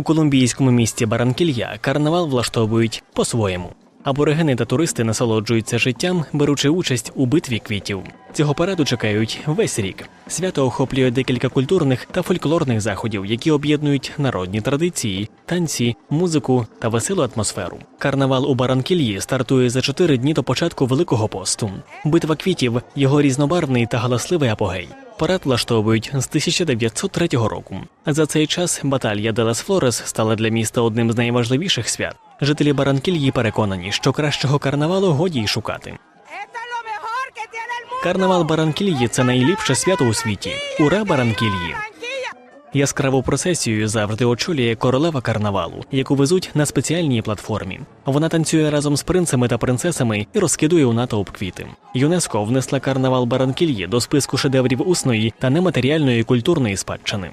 У колумбійському місті Баранкілья карнавал влаштовують по-своєму. Аборигени та туристи насолоджуються життям, беручи участь у битві квітів. Цього параду чекають весь рік. Свято охоплює декілька культурних та фольклорних заходів, які об'єднують народні традиції, танці, музику та веселу атмосферу. Карнавал у Баранкільї стартує за чотири дні до початку Великого посту. Битва квітів його різнобарвний та галасливий апогей. Парад влаштовують з 1903 року. За цей час баталія Делас Флорес стала для міста одним з найважливіших свят. Жителі Баранкільї переконані, що кращого карнавалу годі й шукати. Карнавал Баранкільї це найліпше свято у світі. Ура Баранкільї! Яскраву процесію завжди очолює королева карнавалу, яку везуть на спеціальній платформі. Вона танцює разом з принцами та принцесами і розкидує у натовп квіти. ЮНЕСКО внесла карнавал Баранкільї до списку шедеврів усної та нематеріальної культурної спадщини.